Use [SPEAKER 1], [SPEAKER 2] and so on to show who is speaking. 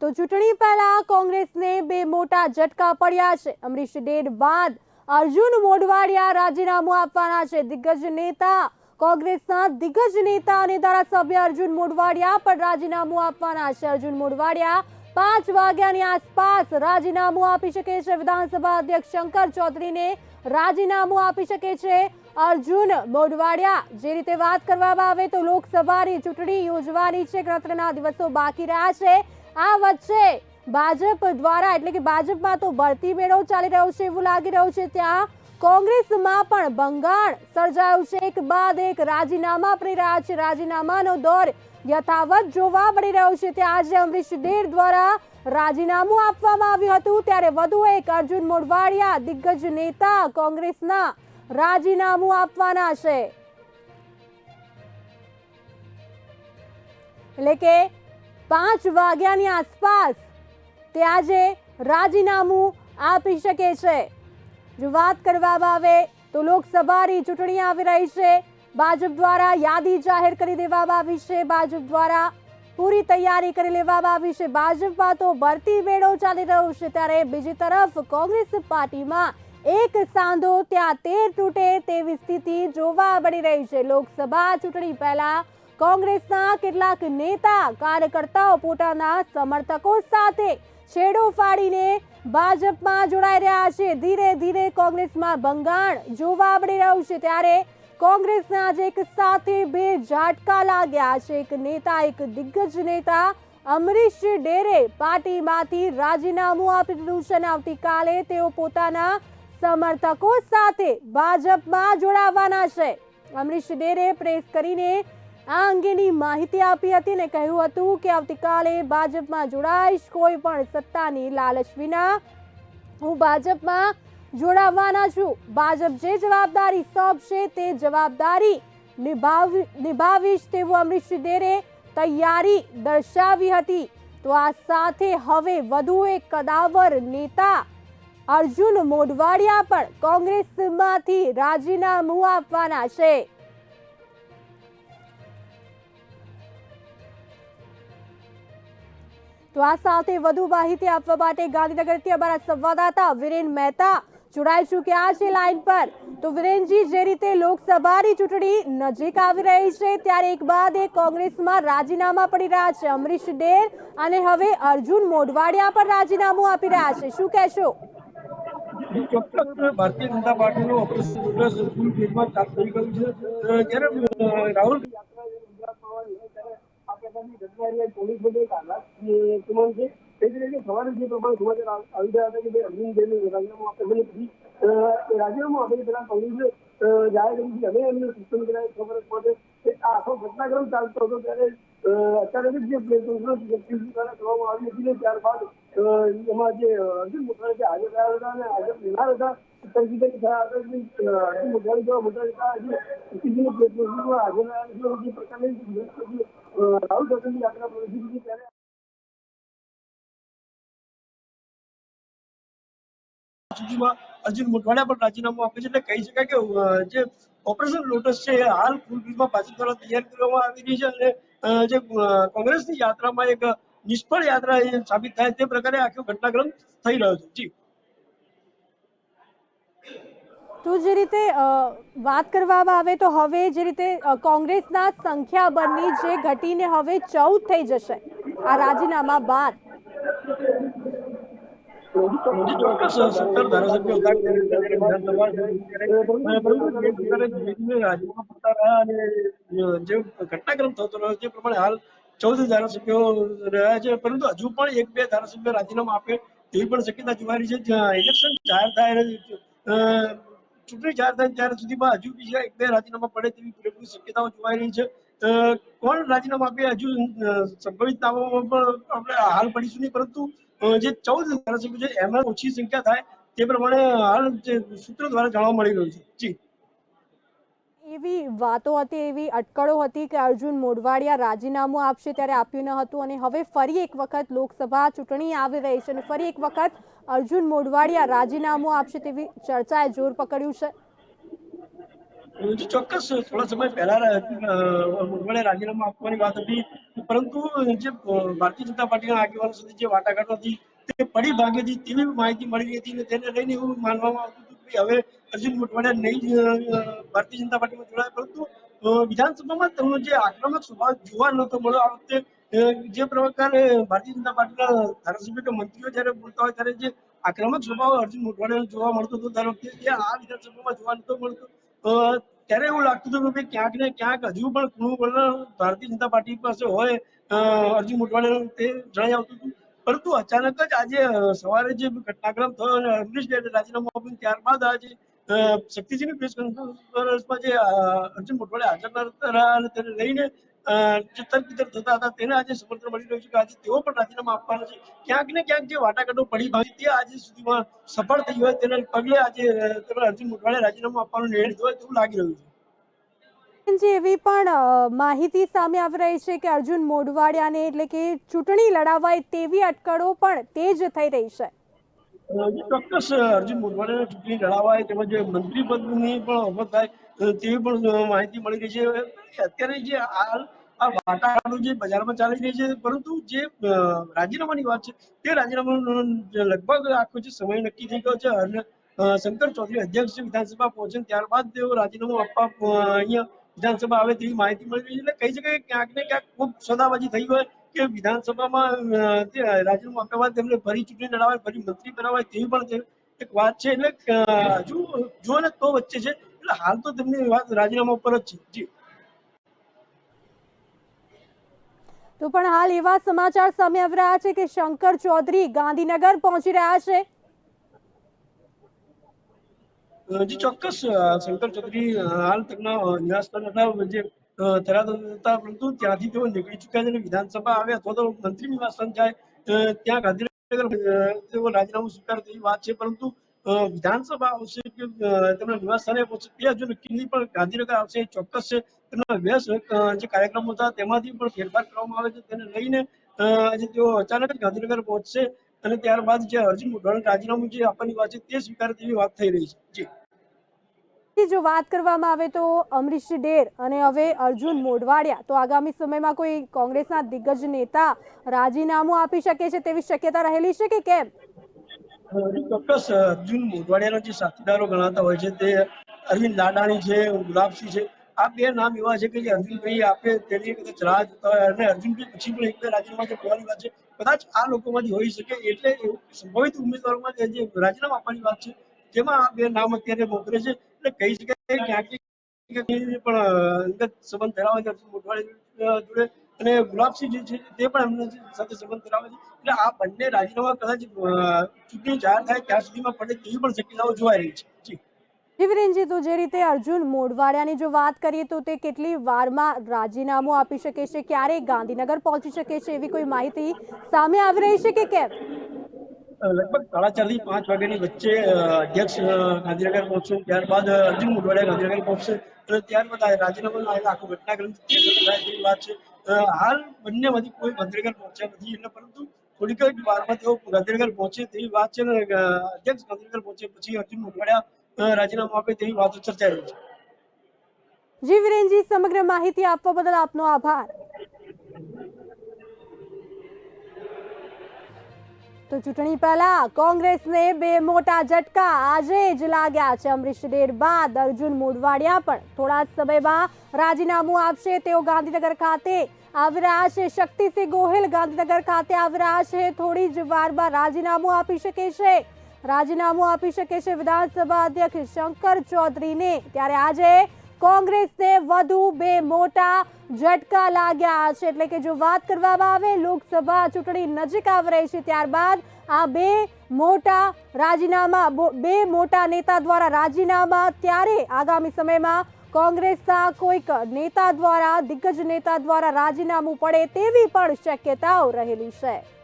[SPEAKER 1] તો ચૂંટણી પહેલા કોંગ્રેસને બે મોટા ઝટકા પડ્યા છે. અમરીશ ડેડ બાદ અર્જુન મોઢવાડિયા રાજીનામું આપવાના છે. દિગ્ગજ નેતા, કોંગ્રેસના દિગ્ગજ નેતા અને ધારાસભ્ય અર્જુન મોઢવાડિયા પણ રાજીનામું આપવાના છે. અર્જુન મોઢવાડિયા પાંચ વાગ્યાની આસપાસ રાજીનામું આપી શકે છે. વિધાનસભા અધ્યક્ષ શંકર ચૌધરીને રાજીનામું આપી શકે છે. અર્જુન મોઢવાડિયા, જે રીતે વાત કરવામાં આવે તો લોકસભાની ચૂંટણી યોજવાની છે. ગણતરીના દિવસો બાકી રહ્યા છે. આ વચ્ચે ભાજપ દ્વારા, એટલે કે ભાજપમાં તો ભરતી મેળો ચાલી રહ્યો છે એવું લાગી રહ્યું છે. ત્યાં કોંગ્રેસમાં પણ ભંગાણ સર્જાયું છે. એક બાદ એક રાજીનામા પડી રહ્યા છે. રાજીનામાનો દોર યથાવત જોવા મળી રહ્યો છે. ત્યાં આજે અમરીશ દેર દ્વારા રાજીનામું આપવામાં આવ્યું હતું. ત્યારે વધુ એક અર્જુન મોઢવાડિયા દિગ્ગજ નેતા કોંગ્રેસના રાજીનામું આપવાના છે. એટલે કે પાંચ વાગ્યાની આસપાસ તે આજે રાજીનામું આપી શકે છે. જો વાત કરવામાં આવે તો લોકસભાની ચૂંટણી આવી રહી છે. ભાજપ દ્વારા યાદી જાહેર કરી દેવામાં આવી છે. ભાજપ દ્વારા પૂરી તૈયારી કરી લેવામાં આવી છે. ભાજપમાં તો ભરતી મેળો ચાલી રહ્યો છે. ત્યારે બીજી તરફ કોંગ્રેસ પાર્ટીમાં એક સાંધો ત્યાં તેર તૂટે તેવી સ્થિતિ જોવા મળી રહી છે. લોકસભા ચૂંટણી પહેલા કોંગ્રેસના કેટલાક નેતા કાર્યકર્તાઓ પોતાના સમર્થકો સાથે છેડો ફાડીને ભાજપમાં જોડાઈ રહ્યા છે. ધીરે ધીરે કોંગ્રેસમાં ભંગાણ જોવા મળી રહ્યું છે ત્યારે કોંગ્રેસના આજે એક સાથે બે ઝાટકા લાગ્યા. છે એક નેતા, એક દિગ્ગજ નેતા અમરીશ ડેરે પાર્ટીમાંથી રાજીનામું આપી દીધું છે અને આવતીકાલે તેઓ પોતાના સમર્થકો સાથે ભાજપમાં જોડાવાના છે. અમરીશ ડેરે પ્રેસ કરીને આ અંગેની માહિતી આપી હતી ને કહ્યું હતું કે આવતીકાલે ભાજપમાં જોડાઈશ, કોઈ પણ સત્તાની લાલચ વિના. હું ભાજપમાં જોડાવાના છું. ભાજપ જે જવાબદારી સોંપશે તે જવાબદારી નિભાવી, નિભાવીશ તેવું અમરીશ ડેરે તૈયારી દર્શાવી હતી. તો આ સાથે હવે વધુ એક કદાવર નેતા અર્જુન મોઢવાડિયા પણ કોંગ્રેસમાંથી રાજીનામું આપવાના છે. તો આ સાથે વધુ માહિતી આપવા માટે ગાંધીનગરથી અમારા સંવાદદાતા વિરેન મહેતા જોડાઈ ચૂક્યા છે લાઈન પર. તો વિરેનજી, જે રીતે લોકસભાની ચૂંટણી નજીક આવી રહી છે, ત્યારે એક બાદ એક કોંગ્રેસમાં રાજીનામા પડી રહ્યા છે. અમરીશ ડેર અને હવે અર્જુન મોઢવાડિયા પણ રાજીનામું આપી રહ્યા છે. શું કહેશો?
[SPEAKER 2] ભારતીય જનતા પાર્ટીનું ઓપરેશન પ્લસ ફૂલ ફેઝમાં ચાલુ થઈ ગયું છે. આખો ઘટનાક્રમ ચાલતો હતો ત્યારે અચાનક જે કોંગ્રેસ વ્યક્તિ દ્વારા આવી હતી ને ત્યારબાદ એમાં જે અર્જુન મોટાણી જે હાજર રહ્યા હતા અને હાજર રહેનાર હતા તરફી થયા હતા હાજર રહ્યા પ્રકારની રાહુલ ગાંધીની યાત્રા પ્રવેશી હતી ત્યારે સુધીમાં અર્જુન પણ રાજીનામું આપે છે એટલે કહી શકાય કે જે ઓપરેશન લોટસ છે, એ હાલ ફૂલ ભાજપ દ્વારા તૈયાર કરવામાં આવી રહી છે અને જે કોંગ્રેસની યાત્રામાં એક નિષ્ફળ યાત્રા સાબિત થાય તે પ્રકારે આખો ઘટનાક્રમ થઈ રહ્યો છે. જી.
[SPEAKER 1] તો જે રીતે વાત કરવામાં આવે તો હવે જે રીતે કોંગ્રેસના સંખ્યાબળની જે ઘટીને હવે ચૌદ થઈ જશે. આ રાજીનામા બાદ.
[SPEAKER 2] ઘટનાક્રમ થતો રહ્યો જે પ્રમાણે હાલ ચૌદ ધારાસભ્યો રહ્યા છે, પરંતુ હજુ પણ એક બે ધારાસભ્યો રાજીનામું આપે તેવી પણ શક્યતા જોવા છે. ઇલેક્શન જાહેર થાય ચૂંટણી જાહેર થાય ત્યારે સુધીમાં હજુ બીજા એક બે રાજીનામા પડે તેવી પૂરેપૂરી શક્યતાઓ જોવાઈ રહી છે. કોણ રાજીનામા આપે હજુ સંભવિત નામોમાં પણ આપણે હાલ પડીશું નહીં, પરંતુ જે ચૌદ ધારાસભ્યો છે, એમાં ઓછી સંખ્યા થાય તે પ્રમાણે હાલ જે સૂત્ર દ્વારા જાણવા મળી રહ્યું છે. જી.
[SPEAKER 1] એવી વાતો હતી, એવી અટકળો હતી કે અર્જુન મોઢવાડિયા રાજીનામું આપશે ત્યારે આપ્યું ન હતું અને હવે ફરી એક વખત લોકસભા ચૂંટણી આવી રહી છે અને ફરી એક વખત અર્જુન મોઢવાડિયા રાજીનામું આપશે તેવી ચર્ચાએ જોર પકડ્યું છે.
[SPEAKER 2] ચોક્કસ થોડા સમય પહેલા મોઢવાડે રાજીનામું આપવાની વાત હતી. પરંતુ જે ભારતીય જનતા પાર્ટીના આગેવાનો સુધી જે વાટાઘાટો હતી, તે પડી ભાગે હતી તેવી માહિતી મળી રહી હતી અને તેને લઈને એવું માનવામાં આવતું હવે અર્જુન મોટવાડિયા નહીં ભારતીય જનતા પાર્ટીમાં જોડાયા, પરંતુ વિધાનસભામાં તેમનો જે આક્રમક સ્વભાવ જોવા નહોતો મળ્યો. આ વખતે જે પ્રકારે ભારતીય જનતા પાર્ટીના ધારાસભ્ય કે મંત્રીઓ જ્યારે બોલતા હોય, ત્યારે જે આક્રમક સ્વભાવ અર્જુન મોઢવાડિયાનો જોવા મળતો હતો દર વખતે તે આ વિધાનસભામાં જોવા નતો મળતો. ત્યારે એવું લાગતું હતું કે ક્યાંક ને ક્યાંક હજુ પણ ખૂણું ભારતીય જનતા પાર્ટી પાસે હોય અર્જુન મોઢવાડિયાનું તે જણાઈ આવતું હતું. પરંતુ અચાનક જ આજે સવારે જે ઘટનાક્રમ થયો અને અમરીશ ડેરે રાજીનામું આપ્યું ત્યારબાદ આજે શક્તિસિંહની પ્રેસ કોન્ફરન્સમાં જે અર્જુન મોટવાડે હાજર રહ્યા અને તેને લઈને જે થતા હતા તેને આજે સમર્થન મળી રહ્યું છે કે આજે તેઓ પણ રાજીનામું આપવાના છે. ક્યાંક ને ક્યાંક જે વાટાઘાટો પડી ભાગી તે આજે સુધીમાં સફળ થઈ હોય તેના પગલે આજે તેમણે અર્જુન મોટવાડે રાજીનામું આપવાનો નિર્ણય લીધો હોય તેવું લાગી રહ્યું છે.
[SPEAKER 1] એવી પણ માહિતી સામે આવી રહી છે કે અર્જુન મોઢવાડિયાને એટલે કે ચૂંટણી લડાવાય તેવી અટકળો પણ તેજ થઈ રહી છે.
[SPEAKER 2] ચોક્કસ અર્જુન મોઢવાડિયાને ચૂંટણી લડાવાય તેમજ મંત્રી પદની પણ ઓફર થાય તેવી પણ માહિતી મળી રહી છે. અત્યારે જે હાલ આ વાટાઘાટો જે બજારમાં ચાલી રહી છે, પરંતુ જે રાજીનામાની વાત છે, તે રાજીનામાનો લગભગ આખો જે સમય નક્કી થઈ ગયો છે અને શંકર ચૌધરી અધ્યક્ષ વિધાનસભા પહોંચે ત્યારબાદ તેઓ રાજીનામું આપવા અહીંયા વિધાનસભા આવે તેવી માહિતી મળી એટલે કહી શકાય ક્યાંક ને ક્યાંક ખૂબ સોદાબાજી થઈ હોય કે વિધાનસભામાં રાજીનામું આપ્યા બાદ તેમને ફરી ચૂંટણી લડાવાય, ફરી મંત્રી બનાવાય તેવી પણ એક વાત છે. એટલે હજુ જો ને તો વચ્ચે છે. એટલે હાલ તો તેમની વાત રાજીનામા ઉપર જ છે. જી.
[SPEAKER 1] તો પણ હાલ એવા સમાચાર સામે આવી રહ્યા છે કે શંકર ચૌધરી ગાંધીનગર પહોંચી રહ્યા છે.
[SPEAKER 2] જી ચોક્કસ શંકર ચૌધરી હાલ અ, નિવાસસ્થાન હતા જે અ, હતા પરંતુ ત્યાંથી તેઓ નીકળી ચૂક્યા છે વિધાનસભા આવે અથવા તો મંત્રી નિવાસસ્થાન જાય ત્યાં ગાંધીનગર તેઓ રાજીનામું સ્વીકાર તેવી વાત છે. પરંતુ વિધાનસભા આવશે કે તેમના નિવાસસ્થાને પહોંચશે તે હજુ નક્કી નહીં પણ ગાંધીનગર આવશે ચોક્કસ છે તેમના વ્યસ્ત જે કાર્યક્રમો હતા તેમાંથી પણ ફેરફાર કરવામાં આવે છે. તેને લઈને આજે તેઓ અચાનક ગાંધીનગર પહોંચશે. અને ત્યારબાદ જે અર્જુન મોઢવાડિયાનું રાજીનામું જે આપવાની વાત છે તે સ્વીકાર તેવી વાત થઈ રહી છે. જી.
[SPEAKER 1] જો વાત કરવામાં આવે તો અમરીશ ડેર અને હવે અર્જુન મોઢવાડિયા તો આગામી સમયમાં કોઈ કોંગ્રેસના દિગ્ગજ નેતા રાજીનામું આપી શકે છે તેવી શક્યતા રહેલી છે કે કેમ?
[SPEAKER 2] ચોક્કસ અર્જુન મોઢવાડિયાના જે સાથીદારો ગણાતા હોય છે તે અરવિંદ લાડાણી છે ગુલાબસિંહ છે આ બે નામ એવા છે કે જે અર્જુનભાઈ આપે તેની કદાચ રાહ જોતા હોય અને અર્જુનભાઈ પછી પણ એક બે રાજીનામા જે કરવાની વાત છે કદાચ આ લોકોમાંથી હોઈ શકે એટલે સંભવિત ઉમેદવારોમાં જે રાજીનામા આપવાની વાત છે. તેમાં આ બે નામ અત્યારે મોકલે છે એટલે કહી શકાય ક્યાંક પણ અંગત સંબંધ ધરાવે છે, અર્જુન જોડે. અને ગુલાબસિંહ જે છે, તે પણ એમના સાથે સંબંધ ધરાવે છે. એટલે આ બંને રાજીનામા કદાચ ચૂંટણી જાહેર થાય ત્યાં સુધીમાં પડે તેવી પણ શક્યતાઓ જોવાઈ રહી છે. જી.
[SPEAKER 1] જીવરેનજી તો જે રીતે અર્જુન મોઢવાડિયાની જો વાત કરીએ, તો તે કેટલી વારમાં રાજીનામું આપી શકે છે? ક્યારે ગાંધીનગર પહોંચી શકે છે? એવી કોઈ માહિતી સામે આવી રહી છે કે કેમ?
[SPEAKER 2] લગભગ સાડા ચારથી પાંચ વાગ્યાની વચ્ચે અધ્યક્ષ ગાંધીનગર પહોંચશે ત્યારબાદ અર્જુન મોઢવાડિયા ગાંધીનગર પહોંચશે. અને ત્યારબાદ રાજીનામું આવેલા આખો ઘટનાક્રમ તેવી વાત છે. હાલ બંનેમાંથી કોઈ ગાંધીનગર પહોંચ્યા નથી એટલે પરંતુ થોડીક વારમાં તેઓ ગાંધીનગર પહોંચે તેવી વાત છે ને અધ્યક્ષ ગાંધીનગર પહોંચે પછી અર્જુન મોઢવાડિયા રાજીનામું આપે તેવી વાતો ચર્ચાઈ રહી છે.
[SPEAKER 1] જીવરેનજી સમગ્ર માહિતી આપવા બદલ આપનો આભાર. તો ચૂંટણી પહેલા કોંગ્રેસને બે મોટા ઝટકા આજે જ લાગ્યા છે. અમરીશ ડેર બાદ અર્જુન મોઢવાડિયા પણ થોડા જ સમયમાં રાજીનામું આપશે. તેઓ ગાંધીનગર ખાતે આવી રહ્યા છે. શક્તિસિંહ ગોહિલ ગાંધીનગર ખાતે આવી રહ્યા છે. થોડી જ વારમાં રાજીનામું આપી શકે છે. રાજીનામું આપી શકે છે વિધાનસભા અધ્યક્ષ શંકર ચૌધરીને. ત્યારે આજે કોંગ્રેસને વધુ બે મોટા ઝટકા લાગ્યા છે. એટલે કે જો વાત કરવામાં આવે, લોકસભા ચૂંટણી નજીક આવી રહી છે, ત્યારબાદ આ બે મોટા રાજીનામા, બો- મોટા નેતા દ્વારા રાજીનામા ત્યારે આગામી સમયમાં કોંગ્રેસના કોઈક નેતા દ્વારા, દિગ્ગજ નેતા દ્વારા રાજીનામું પડે તેવી પણ શક્યતાઓ રહેલી છે.